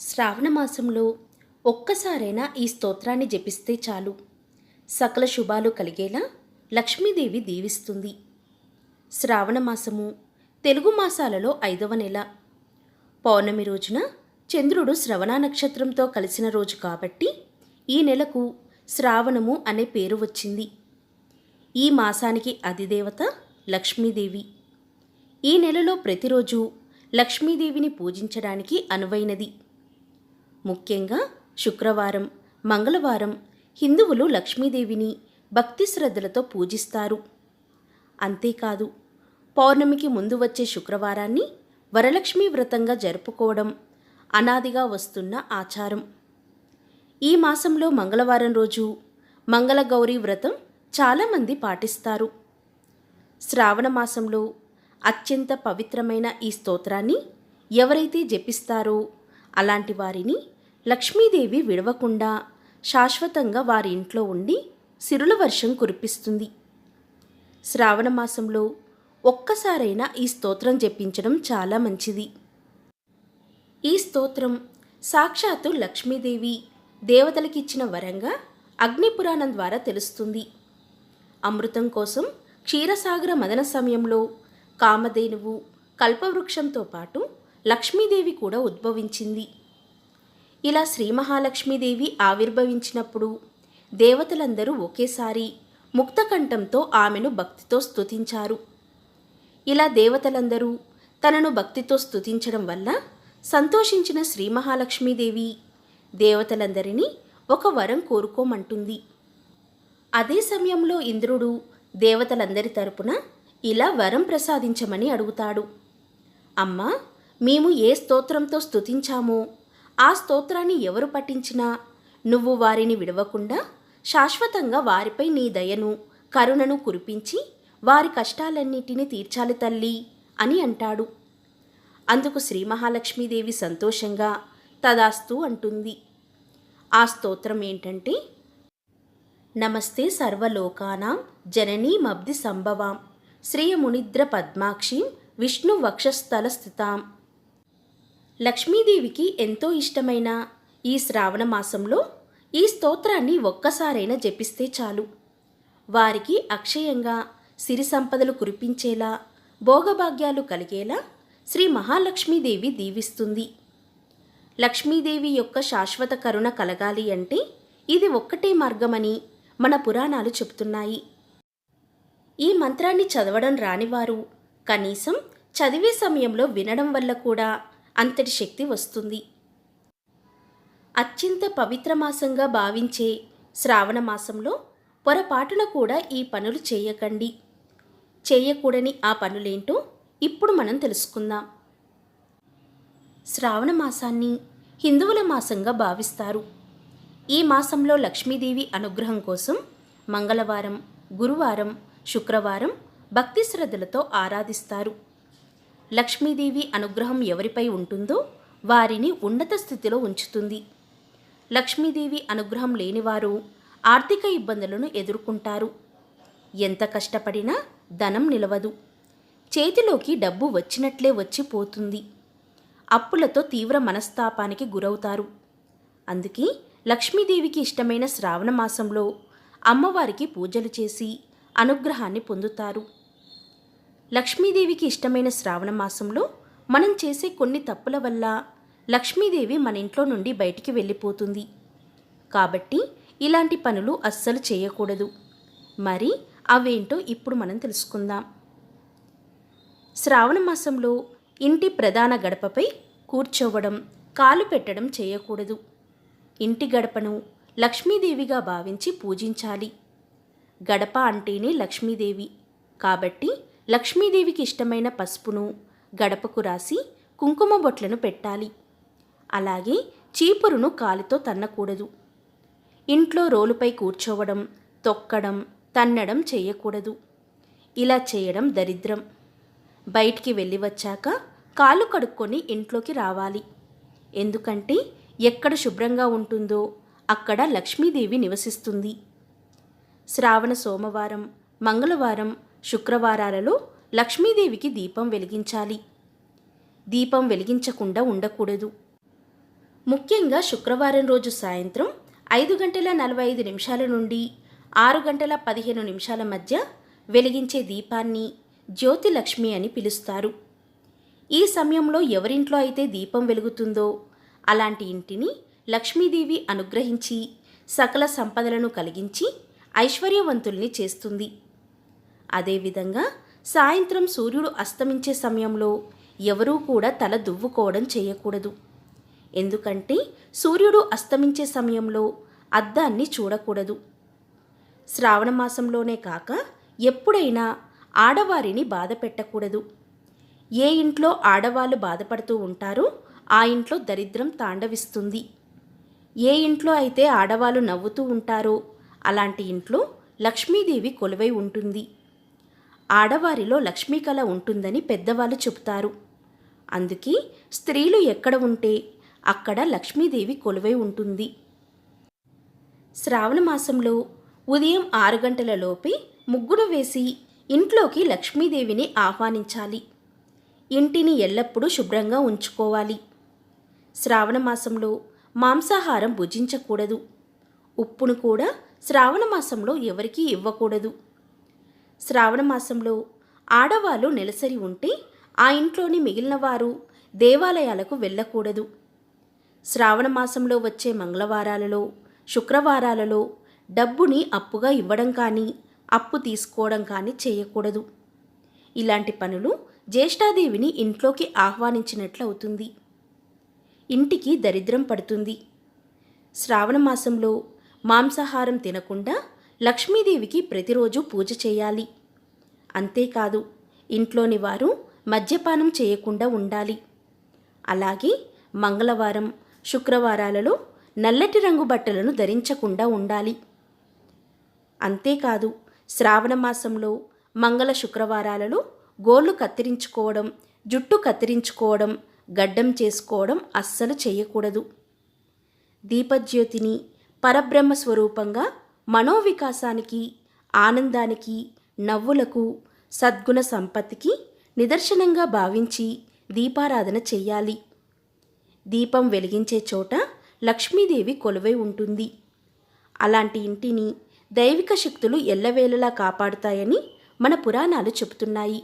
శ్రావణ మాసంలో ఒక్కసారైనా ఈ స్తోత్రాన్ని జపిస్తే చాలు. సకల శుభాలు కలిగేలా లక్ష్మీదేవి దీవిస్తుంది. శ్రావణ మాసము తెలుగు మాసాలలో ఐదవ నెల. పౌర్ణమి రోజున చంద్రుడు శ్రవణ నక్షత్రంతో కలిసిన రోజు కాబట్టి ఈ నెలకు శ్రావణము అనే పేరు వచ్చింది. ఈ మాసానికి అధిదేవత లక్ష్మీదేవి. ఈ నెలలో ప్రతిరోజు లక్ష్మీదేవిని పూజించడానికి అనువైనది. ముఖ్యంగా శుక్రవారం మంగళవారం హిందువులు లక్ష్మీదేవిని భక్తి శ్రద్ధలతో పూజిస్తారు. అంతేకాదు పౌర్ణమికి ముందు వచ్చే శుక్రవారాన్ని వరలక్ష్మి వ్రతంగా జరుపుకోవడం అనాదిగా వస్తున్న ఆచారం. ఈ మాసంలో మంగళవారం రోజు మంగళగౌరీ వ్రతం చాలామంది పాటిస్తారు. శ్రావణ మాసంలో అత్యంత పవిత్రమైన ఈ స్తోత్రాన్ని ఎవరైతే జపిస్తారో అలాంటి వారిని లక్ష్మీదేవి విడవకుండా శాశ్వతంగా వారి ఇంట్లో ఉండి సిరుల వర్షం కురిపిస్తుంది. శ్రావణ మాసంలో ఒక్కసారైనా ఈ స్తోత్రం జపించడం చాలా మంచిది. ఈ స్తోత్రం సాక్షాత్తు లక్ష్మీదేవి దేవతలకిచ్చిన వరంగా అగ్నిపురాణం ద్వారా తెలుస్తుంది. అమృతం కోసం క్షీరసాగర మదన సమయంలో కామధేనువు కల్పవృక్షంతో పాటు లక్ష్మీదేవి కూడా ఉద్భవించింది. ఇలా శ్రీ మహాలక్ష్మీదేవి ఆవిర్భవించినప్పుడు దేవతలందరూ ఒకేసారి ముక్తకంఠంతో ఆమెను భక్తితో స్తుతించారు. ఇలా దేవతలందరూ తనను భక్తితో స్తుతించడం వల్ల సంతోషించిన శ్రీ మహాలక్ష్మీదేవి దేవతలందరినీ ఒక వరం కోరుకోమంటుంది. అదే సమయంలో ఇంద్రుడు దేవతలందరి తరపున ఇలా వరం ప్రసాదించమని అడుగుతాడు. అమ్మా మేము ఏ స్తోత్రంతో స్తుతించామో ఆ స్తోత్రాన్ని ఎవరు పఠించినా? నువ్వు వారిని విడవకుండా శాశ్వతంగా వారిపై నీ దయను కరుణను కురిపించి వారి కష్టాలన్నిటినీ తీర్చాలి తల్లి అని అంటాడు. అందుకు శ్రీ మహాలక్ష్మీదేవి సంతోషంగా తదాస్తు అంటుంది. ఆ స్తోత్రం ఏంటంటే నమస్తే సర్వలోకానాం జననీ మబ్ది సంభవాం శ్రీయమునిద్ర పద్మాక్షీం విష్ణు వక్షస్థల స్థితాం. లక్ష్మీదేవికి ఎంతో ఇష్టమైన ఈ శ్రావణ మాసంలో ఈ స్తోత్రాన్ని ఒక్కసారైనా జపిస్తే చాలు. వారికి అక్షయంగా సిరి సంపదలు కురిపించేలా భోగభాగ్యాలు కలిగేలా శ్రీ మహాలక్ష్మీదేవి దీవిస్తుంది. లక్ష్మీదేవి యొక్క శాశ్వత కరుణ కలగాలి అంటే ఇది ఒక్కటే మార్గమని మన పురాణాలు చెబుతున్నాయి. ఈ మంత్రాన్ని చదవడం రానివారు కనీసం చదివే సమయంలో వినడం వల్ల కూడా అంతటి శక్తి వస్తుంది. అత్యంత పవిత్ర మాసంగా భావించే శ్రావణ మాసంలో పొరపాటున కూడా ఈ పనులు చేయకండి. చేయకూడని ఆ పనులేంటో ఇప్పుడు మనం తెలుసుకుందాం. శ్రావణ మాసాన్ని హిందువుల మాసంగా భావిస్తారు. ఈ మాసంలో లక్ష్మీదేవి అనుగ్రహం కోసం మంగళవారం గురువారం శుక్రవారం భక్తి శ్రద్ధలతో ఆరాధిస్తారు. లక్ష్మీదేవి అనుగ్రహం ఎవరిపై ఉంటుందో వారిని ఉన్నత స్థితిలో ఉంచుతుంది. లక్ష్మీదేవి అనుగ్రహం లేనివారు ఆర్థిక ఇబ్బందులను ఎదుర్కొంటారు. ఎంత కష్టపడినా ధనం నిలవదు. చేతిలోకి డబ్బు వచ్చినట్లే వచ్చి పోతుంది. అప్పులతో తీవ్ర మనస్తాపానికి గురవుతారు. అందుకే లక్ష్మీదేవికి ఇష్టమైన శ్రావణ మాసంలో అమ్మవారికి పూజలు చేసి అనుగ్రహాన్ని పొందుతారు. లక్ష్మీదేవికి ఇష్టమైన శ్రావణ మాసంలో మనం చేసే కొన్ని తప్పుల వల్ల లక్ష్మీదేవి మన ఇంట్లో నుండి బయటికి వెళ్ళిపోతుంది. కాబట్టి ఇలాంటి పనులు అస్సలు చేయకూడదు. మరి అవేంటో ఇప్పుడు మనం తెలుసుకుందాం. శ్రావణ మాసంలో ఇంటి ప్రధాన గడపపై కూర్చోవడం కాలు పెట్టడం చేయకూడదు. ఇంటి గడపను లక్ష్మీదేవిగా భావించి పూజించాలి. గడప అంటేనే లక్ష్మీదేవి. కాబట్టి లక్ష్మీదేవికి ఇష్టమైన పసుపును గడపకు రాసి కుంకుమ బొట్లను పెట్టాలి. అలాగే చీపురును కాలితో తన్నకూడదు. ఇంట్లో రోలుపై కూర్చోవడం తొక్కడం తన్నడం చేయకూడదు. ఇలా చేయడం దరిద్రం. బయటికి వెళ్ళి వచ్చాక కాలు కడుక్కొని ఇంట్లోకి రావాలి. ఎందుకంటే ఎక్కడ శుభ్రంగా ఉంటుందో అక్కడ లక్ష్మీదేవి నివసిస్తుంది. శ్రావణ సోమవారం మంగళవారం శుక్రవారాలలో లక్ష్మీదేవికి దీపం వెలిగించాలి. దీపం వెలిగించకుండా ఉండకూడదు. ముఖ్యంగా శుక్రవారం రోజు సాయంత్రం ఐదు గంటల నలభై ఐదు నిమిషాల నుండి ఆరు గంటల పదిహేను నిమిషాల మధ్య వెలిగించే దీపాన్ని జ్యోతిలక్ష్మి అని పిలుస్తారు. ఈ సమయంలో ఎవరింట్లో అయితే దీపం వెలుగుతుందో అలాంటి ఇంటిని లక్ష్మీదేవి అనుగ్రహించి సకల సంపదలను కలిగించి ఐశ్వర్యవంతుల్ని చేస్తుంది. అదేవిధంగా సాయంత్రం సూర్యుడు అస్తమించే సమయంలో ఎవరూ కూడా తల దువ్వుకోవడం చేయకూడదు. ఎందుకంటే సూర్యుడు అస్తమించే సమయంలో అద్దాన్ని చూడకూడదు. శ్రావణ మాసంలోనే కాక ఎప్పుడైనా ఆడవారిని బాధ పెట్టకూడదు. ఏ ఇంట్లో ఆడవాళ్ళు బాధపడుతూ ఉంటారో ఆ ఇంట్లో దరిద్రం తాండవిస్తుంది. ఏ ఇంట్లో అయితే ఆడవాళ్ళు నవ్వుతూ ఉంటారో అలాంటి ఇంట్లో లక్ష్మీదేవి కొలువై ఉంటుంది. ఆడవారిలో లక్ష్మీ కళ ఉంటుందని పెద్దవాళ్ళు చెబుతారు. అందుకే స్త్రీలు ఎక్కడ ఉంటే అక్కడ లక్ష్మీదేవి కొలువై ఉంటుంది. శ్రావణ మాసంలో ఉదయం ఆరు గంటల లోపే ముగ్గురు వేసి ఇంట్లోకి లక్ష్మీదేవిని ఆహ్వానించాలి. ఇంటిని ఎల్లప్పుడూ శుభ్రంగా ఉంచుకోవాలి. శ్రావణ మాసంలో మాంసాహారం భుజించకూడదు. ఉప్పును కూడా శ్రావణ మాసంలో ఎవరికీ ఇవ్వకూడదు. శ్రావణ మాసంలో ఆడవాళ్ళు నెలసరి ఉంటే ఆ ఇంట్లోని మిగిలిన వారు దేవాలయాలకు వెళ్ళకూడదు. శ్రావణ మాసంలో వచ్చే మంగళవారాలలో శుక్రవారాలలో డబ్బుని అప్పుగా ఇవ్వడం కానీ అప్పు తీసుకోవడం కానీ చేయకూడదు. ఇలాంటి పనులు జ్యేష్ఠాదేవిని ఇంట్లోకి ఆహ్వానించినట్లు అవుతుంది. ఇంటికి దరిద్రం పడుతుంది. శ్రావణ మాసంలో మాంసాహారం తినకుండా లక్ష్మీదేవికి ప్రతిరోజు పూజ చేయాలి. అంతేకాదు ఇంట్లోని వారు మద్యపానం చేయకుండా ఉండాలి. అలాగే మంగళవారం శుక్రవారాలలో నల్లటి రంగు బట్టలను ధరించకుండా ఉండాలి. అంతేకాదు శ్రావణ మాసంలో మంగళ శుక్రవారాలలో గోళ్ళు కత్తిరించుకోవడం జుట్టు కత్తిరించుకోవడం గడ్డం చేసుకోవడం అస్సలు చేయకూడదు. దీపజ్యోతిని పరబ్రహ్మ స్వరూపంగా మనోవికాసానికి ఆనందానికి నవ్వులకు సద్గుణ సంపత్తికి నిదర్శనంగా భావించి దీపారాధన చెయ్యాలి. దీపం వెలిగించే చోట లక్ష్మీదేవి కొలువై ఉంటుంది. అలాంటి ఇంటిని దైవిక శక్తులు ఎల్లవేళలా కాపాడుతాయని మన పురాణాలు చెబుతున్నాయి.